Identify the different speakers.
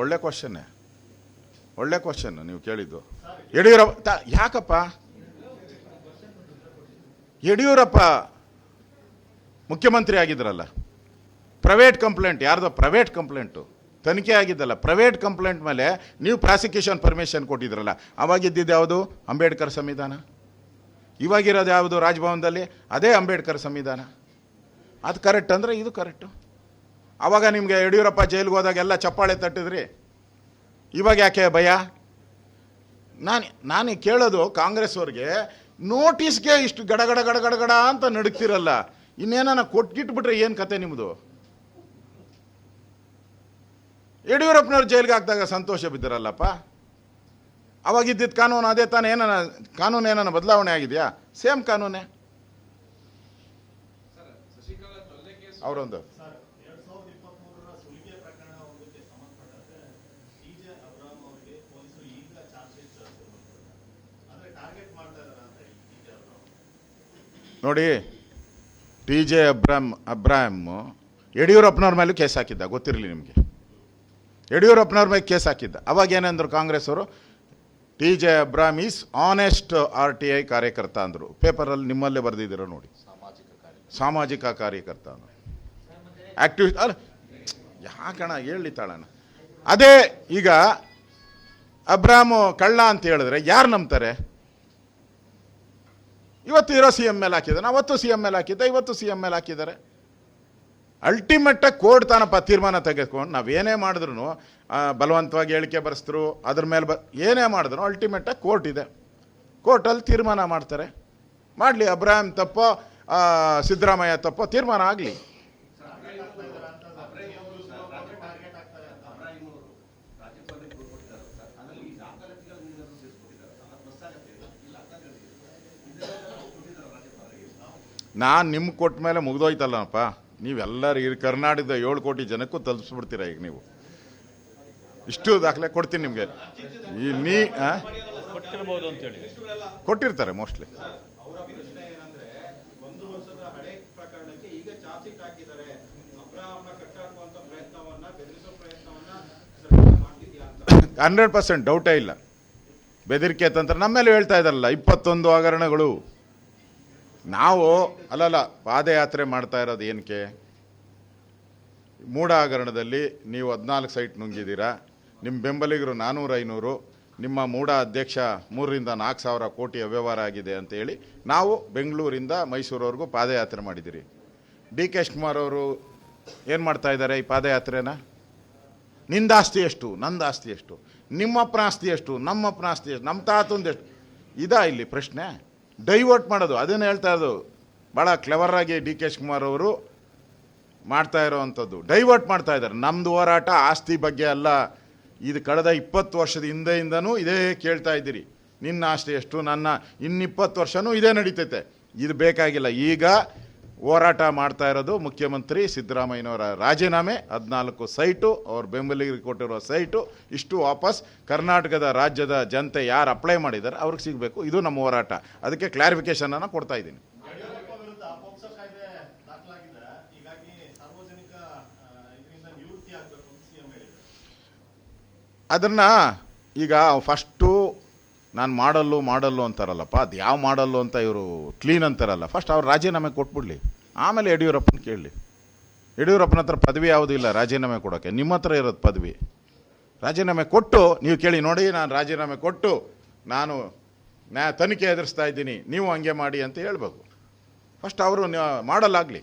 Speaker 1: ಒಳ್ಳೆ ಕ್ವಶನ್ನೇ ಒಳ್ಳೆ ಕ್ವಶನ್ ನೀವು ಕೇಳಿದ್ದು. ಯಡಿಯೂರಪ್ಪ ಯಾಕಪ್ಪ? ಯಡಿಯೂರಪ್ಪ ಮುಖ್ಯಮಂತ್ರಿ ಆಗಿದ್ರಲ್ಲ. ಪ್ರೈವೇಟ್ ಕಂಪ್ಲೇಂಟ್ ಯಾರ್ದೋ ಪ್ರೈವೇಟ್ ಕಂಪ್ಲೇಂಟು ತನಿಖೆ ಆಗಿದ್ದಲ್ಲ. ಪ್ರೈವೇಟ್ ಕಂಪ್ಲೇಂಟ್ ಮೇಲೆ ನೀವು ಪ್ರಾಸಿಕ್ಯೂಷನ್ ಪರ್ಮಿಷನ್ ಕೊಟ್ಟಿದ್ರಲ್ಲ. ಅವಾಗಿದ್ದಿದ್ದು ಯಾವುದು? ಅಂಬೇಡ್ಕರ್ ಸಂವಿಧಾನ. ಇವಾಗಿರೋದು ಯಾವುದು? ರಾಜಭವನದಲ್ಲಿ? ಅದೇ ಅಂಬೇಡ್ಕರ್ ಸಂವಿಧಾನ. ಅದು ಕರೆಕ್ಟ್ ಅಂದರೆ ಇದು ಕರೆಕ್ಟು. ಆವಾಗ ನಿಮಗೆ ಯಡಿಯೂರಪ್ಪ ಜೈಲಿಗೆ ಹೋದಾಗ ಎಲ್ಲ ಚಪ್ಪಾಳೆ ತಟ್ಟಿದ್ರಿ. ಇವಾಗ ಯಾಕೆ ಭಯ? ನಾನು ನಾನು ಕೇಳೋದು ಕಾಂಗ್ರೆಸ್ ಅವ್ರಿಗೆ ನೋಟಿಸ್ಗೆ ಇಷ್ಟು ಗಡಗಡ ಗಡ ಗಡ ಗಡ ಗಡ ಅಂತ ನಡುಕ್ತಿರಲ್ಲ ಇನ್ನೇನ ಕೊಟ್ಗಿಟ್ಬಿಟ್ರೆ ಏನು ಕತೆ ನಿಮ್ಮದು ಯಡಿಯೂರಪ್ಪನವ್ರು ಜೈಲಿಗೆ ಹಾಕಿದಾಗ ಸಂತೋಷ ಬಿದ್ದಿರಲ್ಲಪ್ಪ. ಅವಾಗಿದ್ದಿದ್ದು ಕಾನೂನು, ಅದೇ ತಾನೇ ಏನಾನ, ಕಾನೂನು ಏನಾನ ಬದಲಾವಣೆ ಆಗಿದೆಯಾ? ಸೇಮ್ ಕಾನೂನೇ ಅವರೊಂದು
Speaker 2: ಸರ್ ಎರಡ್ ಸಾವಿರದ ಇಪ್ಪತ್ಮೂರರ ಸುಲಿಗೆ ಪ್ರಕರಣ ಒಂದಕ್ಕೆ ಸಂಬಂಧಪಟ್ಟಂತೆ ಡಿಜೆ ಅಬ್ರಾಮ್ ಅವರಿಗೆ ಪೊಲೀಸರು ಈಗ ಚಾರ್ಜ್ ಶೀಟ್ ಅಂದ್ರೆ ಟಾರ್ಗೆಟ್ ಮಾಡ್ತಾ ಇದಾರೆ ಅಂತ ಡಿಜೆ ಅಬ್ರಾಮ್
Speaker 1: ನೋಡಿ ಟಿ ಜೆ ಅಬ್ರಾಮ್ ಅಬ್ರಾಮ್ ಯಡಿಯೂರಪ್ಪನವ್ರ ಮೇಲೆ ಕೇಸ್ ಹಾಕಿದ್ದ ಗೊತ್ತಿರಲಿ ನಿಮಗೆ. ಯಡಿಯೂರಪ್ಪನವ್ರ ಮೇಲೆ ಕೇಸ್ ಹಾಕಿದ್ದ. ಅವಾಗ ಏನಂದ್ರು ಕಾಂಗ್ರೆಸ್ ಅವರು T J Abraham is honest R T I ಕಾರ್ಯಕರ್ತ ಅಂದರು. ಪೇಪರಲ್ಲಿ ನಿಮ್ಮಲ್ಲೇ ಬರೆದಿದ್ದೀರ ನೋಡಿ. ಸಾಮಾಜಿಕ ಕಾರ್ಯಕರ್ತ ಅಂದರು. ಆಕ್ಟಿವಿಸ್ಟ್ ಅಲ್ಲ. ಯಾಕಣ ಹೇಳಿ ತಾಳಣ ಅದೇ ಈಗ ಅಬ್ರಾಮು ಕಳ್ಳ ಅಂತ ಹೇಳಿದ್ರೆ ಯಾರು ನಂಬ್ತಾರೆ? ಇವತ್ತು ಇರೋ ಸಿ ಎಂ ಎಲ್ ಹಾಕಿದ್ದಾನೆ, ಅವತ್ತು ಸಿ ಎಂ ಎಲ್ ಹಾಕಿದ್ದೆ, ಇವತ್ತು ಸಿ ಎಂ ಎಲ್ ಹಾಕಿದ್ದಾರೆ. ಅಲ್ಟಿಮೇಟಾಗಿ ಕೋರ್ಟ್ ತಾನಪ್ಪ ತೀರ್ಮಾನ ತೆಗೆದುಕೊಂಡು ನಾವೇನೇ ಮಾಡಿದ್ರು ಬಲವಂತವಾಗಿ ಹೇಳಿಕೆ ಬರೆಸಿದ್ರು, ಅದ್ರ ಮೇಲೆ ಬ, ಏನೇ ಮಾಡಿದ್ರು ಅಲ್ಟಿಮೇಟಾಗಿ ಕೋರ್ಟ್ ಇದೆ. ಕೋರ್ಟಲ್ಲಿ ತೀರ್ಮಾನ ಮಾಡ್ತಾರೆ. ಮಾಡಲಿ ಅಬ್ರಾಹಿಂ ತಪ್ಪೋ ಸಿದ್ದರಾಮಯ್ಯ ತಪ್ಪೋ ತೀರ್ಮಾನ ಆಗಲಿ. ನಾನು ನಿಮ್ಗೆ ಕೊಟ್ಟ ಮೇಲೆ ಮುಗ್ದೋಯ್ತಲ್ಲಪ್ಪ ನೀವೆಲ್ಲರೂ ಈ ಕರ್ನಾಟಕದ ಏಳು ಕೋಟಿ ಜನಕ್ಕೂ ತಲುಪಿಸ್ಬಿಡ್ತೀರ ಈಗ ನೀವು? ಇಷ್ಟು ದಾಖಲೆ ಕೊಡ್ತೀನಿ ನಿಮಗೆ. ಈ ನೀ ಕೊಟ್ಟಿರ್ತಾರೆ ಮೋಸ್ಟ್ಲಿ.
Speaker 2: ಅವರ ಪ್ರಶ್ನೆ ಏನಂದ್ರೆ ಒಂದು ವರ್ಷದ ಹಳೆ ಪ್ರಕರಣಕ್ಕೆ ಈಗ ಚಾರ್ಜ್ ಶೀಟ್ ಹಾಕಿದ್ದಾರೆ. ಅಬ್ರಾಮ್ನ
Speaker 1: ಹಂಡ್ರೆಡ್ ಪರ್ಸೆಂಟ್ ಡೌಟೇ ಇಲ್ಲ. ಬೆದರಿಕೆ ತಂತ್ರ ನಮ್ಮ ಮೇಲೆ ಹೇಳ್ತಾ ಇದ್ದಾರಲ್ಲ, ಇಪ್ಪತ್ತೊಂದು ಹಗರಣಗಳು. ನಾವು, ಅಲ್ಲಲ್ಲ, ಪಾದಯಾತ್ರೆ ಮಾಡ್ತಾ ಇರೋದು ಏನಕ್ಕೆ? ಮೂಡ ಹಗರಣದಲ್ಲಿ ನೀವು ಹದಿನಾಲ್ಕು ಸೈಟ್ ನುಂಗಿದ್ದೀರಾ? ನಿಮ್ಮ ಬೆಂಬಲಿಗರು ನಾನ್ನೂರು ಐನೂರು, ನಿಮ್ಮ ಮೂಡ ಅಧ್ಯಕ್ಷ ಮೂರರಿಂದ ನಾಲ್ಕು ಸಾವಿರ ಕೋಟಿ ಅವ್ಯವಹಾರ ಆಗಿದೆ ಅಂತೇಳಿ ನಾವು ಬೆಂಗಳೂರಿಂದ ಮೈಸೂರವರೆಗೂ ಪಾದಯಾತ್ರೆ ಮಾಡಿದ್ದೀರಿ. ಡಿ ಕೆ ಶಿವಕುಮಾರ್ ಅವರು ಏನು ಮಾಡ್ತಾ ಇದ್ದಾರೆ ಈ ಪಾದಯಾತ್ರೆನ? ನಿಂದ ಆಸ್ತಿ ಎಷ್ಟು? ನಂದು ಆಸ್ತಿ ಎಷ್ಟು? ನಿಮ್ಮಪ್ಪನ ಆಸ್ತಿ ಎಷ್ಟು, ನಮ್ಮ ಆಸ್ತಿ ಎಷ್ಟು, ನಮ್ಮ ತಾತಂದು ಎಷ್ಟು? ಇದಾ ಇಲ್ಲಿ ಪ್ರಶ್ನೆ. ಡೈವರ್ಟ್ ಮಾಡೋದು, ಅದನ್ನು ಹೇಳ್ತಾ ಇರೋದು ಭಾಳ ಕ್ಲೆವರಾಗಿ ಡಿ ಕೆ ಶಿವಕುಮಾರ್ ಅವರು ಮಾಡ್ತಾ ಇರೋವಂಥದ್ದು. ಡೈವರ್ಟ್ ಮಾಡ್ತಾ ಇದ್ದಾರೆ. ನಮ್ಮದು ಹೋರಾಟ ಆಸ್ತಿ ಬಗ್ಗೆ ಅಲ್ಲ. ಇದು ಕಳೆದ ಇಪ್ಪತ್ತು ವರ್ಷದ ಹಿಂದೆಯಿಂದನೂ ಇದೇ ಕೇಳ್ತಾ ಇದ್ದೀರಿ. ನಿನ್ನ ಆಸ್ತಿ ಎಷ್ಟು, ನನ್ನ ಇನ್ನಿಪ್ಪತ್ತು ವರ್ಷವೂ ಇದೇ ನಡೀತೈತೆ. ಇದು ಬೇಕಾಗಿಲ್ಲ. ಈಗ ಹೋರಾಟ ಮಾಡ್ತಾ ಇರೋದು ಮುಖ್ಯಮಂತ್ರಿ ಸಿದ್ದರಾಮಯ್ಯನವರ ರಾಜೀನಾಮೆ. ಹದಿನಾಲ್ಕು ಸೈಟು ಅವ್ರು ಬೆಂಬಲಿಗರಿಗೆ ಕೊಟ್ಟಿರೋ ಸೈಟು. ಇಷ್ಟು ವಾಪಸ್ ಕರ್ನಾಟಕದ ರಾಜ್ಯದ ಜನತೆ ಯಾರು ಅಪ್ಲೈ ಮಾಡಿದ್ದಾರೆ ಅವ್ರಿಗೆ ಸಿಗಬೇಕು. ಇದು ನಮ್ಮ ಹೋರಾಟ. ಅದಕ್ಕೆ ಕ್ಲಾರಿಫಿಕೇಶನನ್ನು ಕೊಡ್ತಾ ಇದ್ದೀನಿ. ಅದನ್ನು ಈಗ ಫಸ್ಟು ನಾನು ಮಾಡಲ್ಲು ಮಾಡಲ್ಲು ಅಂತಾರಲ್ಲಪ್ಪ, ಅದು ಯಾವ ಮಾಡಲ್ಲು ಅಂತ ಇವರು ಕ್ಲೀನ್ ಅಂತಾರಲ್ಲ ಫಸ್ಟ್ ಅವ್ರು ರಾಜೀನಾಮೆ ಕೊಟ್ಬಿಡ್ಲಿ. ಆಮೇಲೆ ಯಡಿಯೂರಪ್ಪನ ಕೇಳಲಿ. ಯಡಿಯೂರಪ್ಪನ ಹತ್ರ ಪದವಿ ಯಾವುದೂ ಇಲ್ಲ, ರಾಜೀನಾಮೆ ಕೊಡೋಕ್ಕೆ. ನಿಮ್ಮ ಹತ್ರ ಇರೋದು ಪದವಿ. ರಾಜೀನಾಮೆ ಕೊಟ್ಟು, ನೀವು ಕೇಳಿ ನೋಡಿ, ನಾನು ರಾಜೀನಾಮೆ ಕೊಟ್ಟು, ನಾನು ನ್ಯಾ ತನಿಖೆ ಎದುರಿಸ್ತಾ ಇದ್ದೀನಿ, ನೀವು ಹಂಗೆ ಮಾಡಿ ಅಂತ ಹೇಳ್ಬೇಕು. ಫಸ್ಟ್ ಅವರು ಮಾಡಲಾಗಲಿ